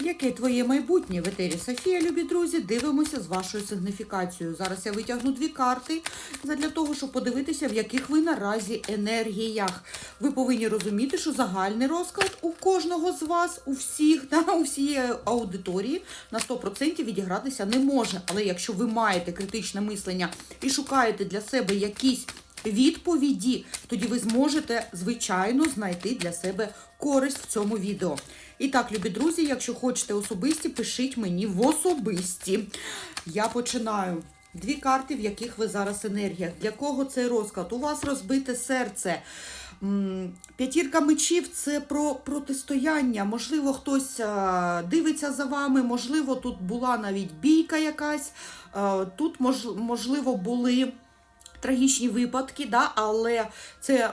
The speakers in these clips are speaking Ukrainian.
Яке твоє майбутнє в етері Софія, любі друзі? Дивимося з вашою сигніфікацією. Зараз я витягну дві карти для того, щоб подивитися, в яких ви наразі енергіях. Ви повинні розуміти, що загальний розклад у кожного з вас, у всіх, да, у всієї аудиторії на 100% відігратися не може. Але якщо ви маєте критичне мислення і шукаєте для себе якісь відповіді, тоді ви зможете, звичайно, знайти для себе користь в цьому відео. І так, любі друзі, якщо хочете особисті, пишіть мені в особисті. Я починаю. Дві карти, в яких ви зараз енергіях. Для кого цей розклад? У вас розбите серце. П'ятірка мечів це про протистояння. Можливо, хтось дивиться за вами, можливо, тут була навіть бійка якась, тут можливо були трагічні випадки, да, але це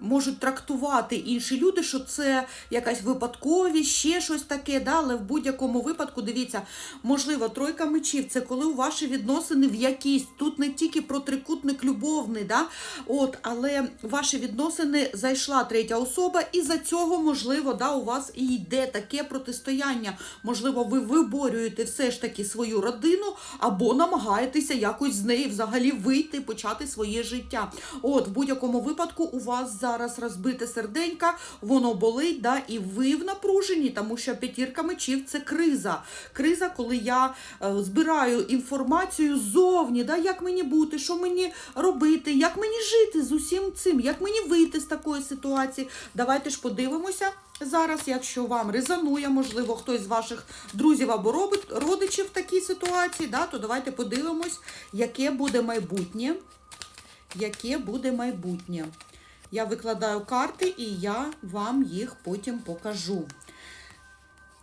можуть трактувати інші люди, що це якась випадковість, ще щось таке. Да, але в будь-якому випадку, дивіться, можливо, тройка мечів це коли у ваші відносини в якісь. Тут не тільки про трикутник любовний, да, от, але ваші відносини зайшла третя особа, і за цього, можливо, да, у вас і йде таке протистояння. Можливо, ви виборюєте все ж таки свою родину або намагаєтеся якось з неї взагалі вийти, почати своє життя. От, в будь-якому випадку у вас зараз розбите серденька, воно болить, да, і ви в напруженні, тому що п'ятірка мечів це криза. Криза, коли я е, збираю інформацію ззовні, да, як мені бути, що мені робити, як мені жити з усім цим, як мені вийти з такої ситуації. Давайте ж подивимося. Зараз, якщо вам резонує, можливо, хтось з ваших друзів або родичів в такій ситуації, да, то давайте подивимось, яке буде майбутнє. Яке буде майбутнє. Я викладаю карти і я вам їх потім покажу.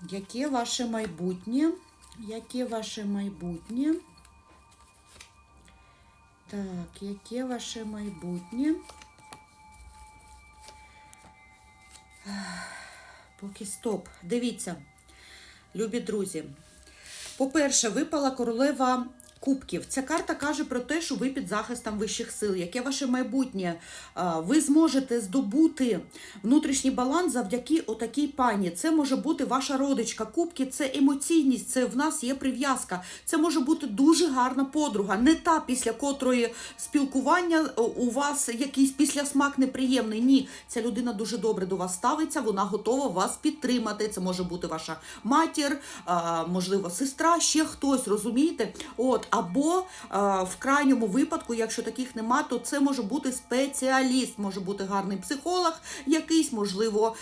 Яке ваше майбутнє? Яке ваше майбутнє? Так, яке ваше майбутнє? Поки стоп. Дивіться, любі друзі. По-перше, випала королева кубків. Ця карта каже про те, що ви під захистом вищих сил. Яке ваше майбутнє? Ви зможете здобути внутрішній баланс завдяки отакій пані. Це може бути ваша родичка. Кубки це емоційність, це в нас є прив'язка. Це може бути дуже гарна подруга, не та, після котрої спілкування у вас якийсь післясмак неприємний. Ні, ця людина дуже добре до вас ставиться, вона готова вас підтримати. Це може бути ваша матір, можливо, сестра, ще хтось, розумієте? От, або в крайньому випадку, якщо таких нема, то це може бути спеціаліст, може бути гарний психолог, якийсь, можливо.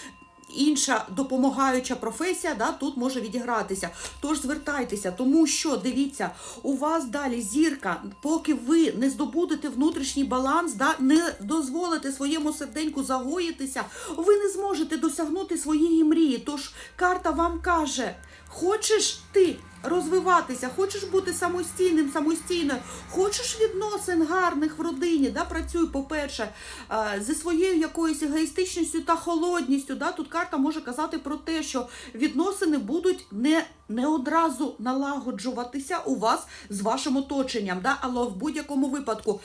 Інша допомагаюча професія да, тут може відігратися. Тож звертайтеся, тому що дивіться, у вас далі зірка, поки ви не здобудете внутрішній баланс, да, не дозволите своєму серденьку загоїтися, ви не зможете досягнути своєї мрії. Тож карта вам каже: хочеш ти розвиватися, хочеш бути самостійним, самостійною, хочеш відносин гарних в родині, да, працюй, по-перше, е, зі своєю якоюсь егоїстичністю та холодністю. Да, тут карта може казати про те, що відносини будуть не, не одразу налагоджуватися у вас з вашим оточенням, да, але в будь-якому випадку.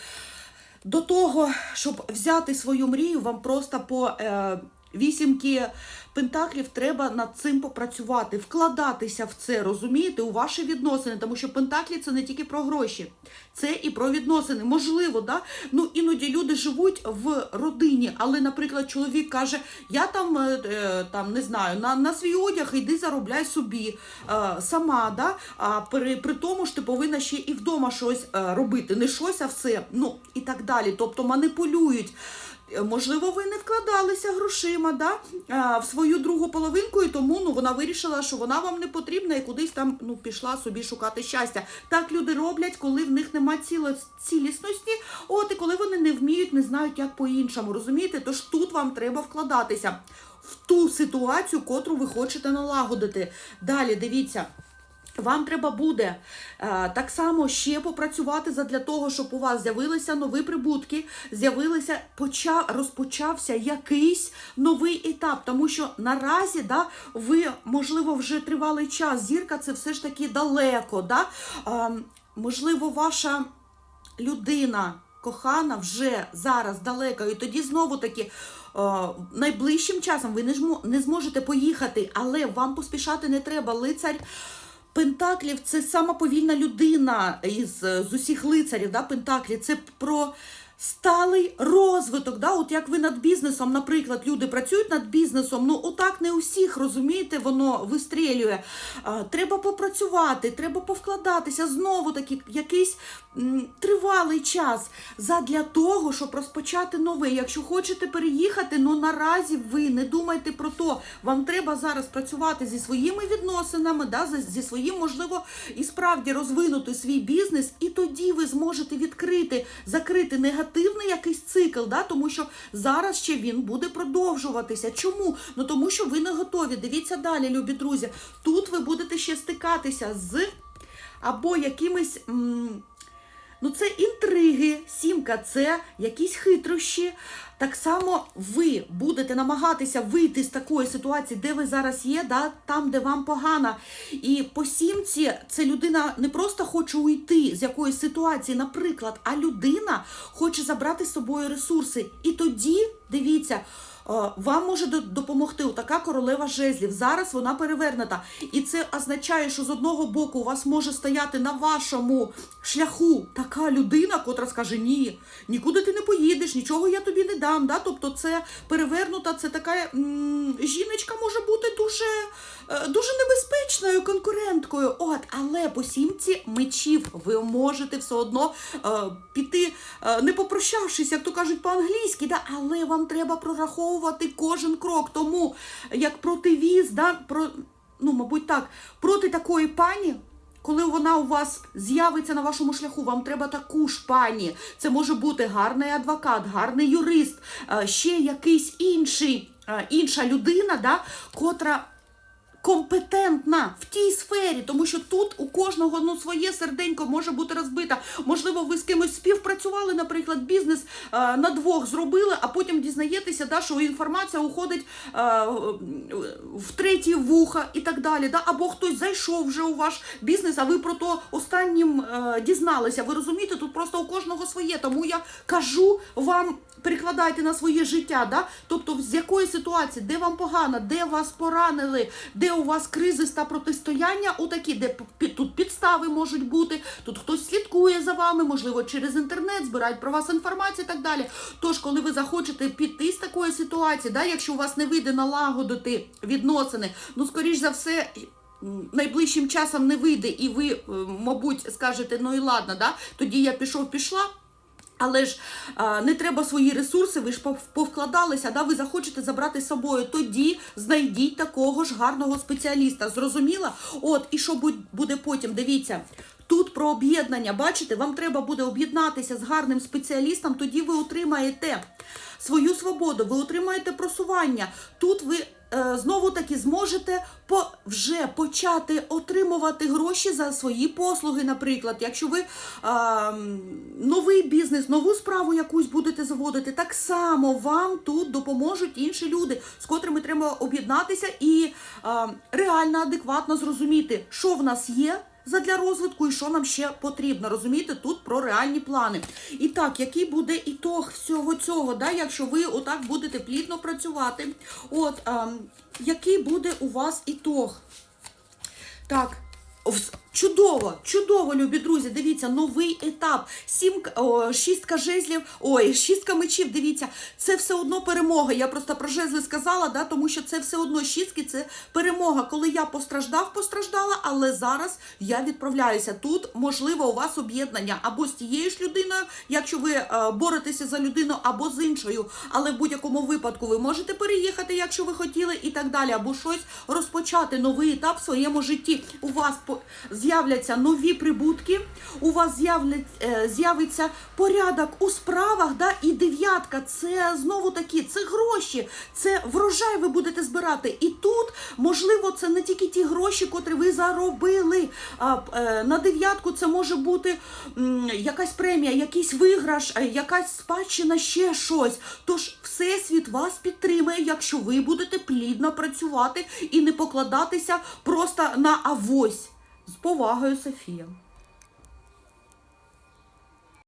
До того, щоб взяти свою мрію, вам просто по е, вісімки пентаклів треба над цим попрацювати, вкладатися в це, розумієте, у ваші відносини, тому що пентаклі це не тільки про гроші, це і про відносини. Можливо, да? ну іноді люди живуть в родині, але, наприклад, чоловік каже: Я там, е, е, там не знаю, на, на свій одяг йди заробляй собі е, сама. Да? А при, при тому ж ти повинна ще і вдома щось робити, не щось, а все. Ну і так далі. Тобто маніпулюють. Е, Можливо, ви не вкладалися грошима да, в свою другу половинку, і тому ну, вона вирішила, що вона вам не потрібна і кудись там ну, пішла собі шукати щастя. Так люди роблять, коли в них нема цілісності, от і коли вони не вміють, не знають, як по-іншому. Розумієте? Тож тут вам треба вкладатися в ту ситуацію, котру ви хочете налагодити. Далі дивіться. Вам треба буде е, так само ще попрацювати задля того, щоб у вас з'явилися нові прибутки, з'явилися почав, розпочався якийсь новий етап. Тому що наразі да, ви, можливо, вже тривалий час. Зірка це все ж таки далеко. Да? Е, можливо, ваша людина кохана вже зараз далеко, і тоді знову таки найближчим часом ви не, зможете поїхати, але вам поспішати не треба. Лицар Пентаклів це сама повільна людина із з усіх лицарів. Да, Пентаклі. Це про сталий розвиток. Да? От як ви над бізнесом, наприклад, люди працюють над бізнесом, ну отак не у всіх, розумієте, воно вистрілює. Треба попрацювати, треба повкладатися знову таки якийсь м, тривалий час задля того, щоб розпочати нове. Якщо хочете переїхати, ну наразі ви не думайте про то. Вам треба зараз працювати зі своїми відносинами, да, зі- своїм, можливо, і справді розвинути свій бізнес, і тоді ви зможете відкрити, закрити негативний якийсь цикл, да, тому що зараз ще він буде продовжуватися. Чому? Ну тому що ви не готові. Дивіться далі, любі друзі. Тут ви будете ще стикатися з або якимись. Ну, це інтриги, сімка, це якісь хитрощі. Так само ви будете намагатися вийти з такої ситуації, де ви зараз є, да, там, де вам погано. І по сімці це людина не просто хоче уйти з якоїсь ситуації, наприклад, а людина хоче забрати з собою ресурси. І тоді, дивіться, Вам може допомогти така королева жезлів. Зараз вона перевернута. І це означає, що з одного боку у вас може стояти на вашому шляху така людина, котра скаже: Ні, нікуди ти не поїдеш, нічого я тобі не дам. Да? Тобто, це перевернута, це така м, жіночка може бути дуже, е, дуже небезпечною конкуренткою. От, але по сімці мечів ви можете все одно е, піти, е, не попрощавшись, як то кажуть по-англійськи, да? але вам треба прораховувати кожен крок. Тому як противіз, да, про, ну, мабуть, так, проти такої пані. Коли вона у вас з'явиться на вашому шляху, вам треба таку ж пані. Це може бути гарний адвокат, гарний юрист, е, ще якийсь інший, інша людина, да, котра компетентна в тій сфері, тому що тут у кожного ну, своє серденько може бути розбите. Можливо, ви з кимось співпрацювали, наприклад, бізнес е, на двох зробили, а потім дізнаєтеся, да, що інформація уходить е, в треті вуха і так далі. Да? Або хтось зайшов вже у ваш бізнес, а ви про то останнім е, дізналися. Ви розумієте, тут просто у кожного своє. Тому я кажу вам. Перекладайте на своє життя, да? тобто з якої ситуації, де вам погано, де вас поранили, де у вас кризис та протистояння, у такі, де тут підстави можуть бути, тут хтось слідкує за вами, можливо, через інтернет збирають про вас інформацію і так далі. Тож, коли ви захочете піти з такої ситуації, да, якщо у вас не вийде налагодити відносини, ну скоріш за все. Найближчим часом не вийде, і ви, е, мабуть, скажете, ну і ладно, да? тоді я пішов, пішла. Але ж а, не треба свої ресурси, ви ж пов- повкладалися, да? ви захочете забрати з собою. Тоді знайдіть такого ж гарного спеціаліста. Зрозуміла? От, і що буде потім? Дивіться. Тут про об'єднання, бачите, вам треба буде об'єднатися з гарним спеціалістом, тоді ви отримаєте свою свободу, ви отримаєте просування. Тут ви знову таки зможете вже почати отримувати гроші за свої послуги, наприклад. Якщо ви новий бізнес, нову справу якусь будете заводити, так само вам тут допоможуть інші люди, з котрими треба об'єднатися і реально адекватно зрозуміти, що в нас є. Задля розвитку і що нам ще потрібно. Розумієте, тут про реальні плани. І так, який буде ітог всього цього, да, якщо ви отак будете плідно працювати? От, а, який буде у вас ітог? Так. Чудово, чудово, любі друзі. Дивіться, новий етап. Сім, о, шістка жезлів, ой, шістка мечів. Дивіться, це все одно перемога. Я просто про жезли сказала, да, тому що це все одно шістки, це перемога. Коли я постраждав, постраждала, але зараз я відправляюся. Тут можливо у вас об'єднання або з тією ж людиною, якщо ви е, боретеся за людину, або з іншою. Але в будь-якому випадку ви можете переїхати, якщо ви хотіли, і так далі, або щось розпочати новий етап в своєму житті. У вас по- з'являться нові прибутки, у вас е, з'явиться порядок у справах, да, і дев'ятка це знову таки це гроші, це врожай ви будете збирати. І тут, можливо, це не тільки ті гроші, котрі ви заробили. А, е, на дев'ятку це може бути якась премія, якийсь виграш, е, якась спадщина, ще щось. Тож Всесвіт вас підтримає, якщо ви будете плідно працювати і не покладатися просто на авось. З повагою, Софія.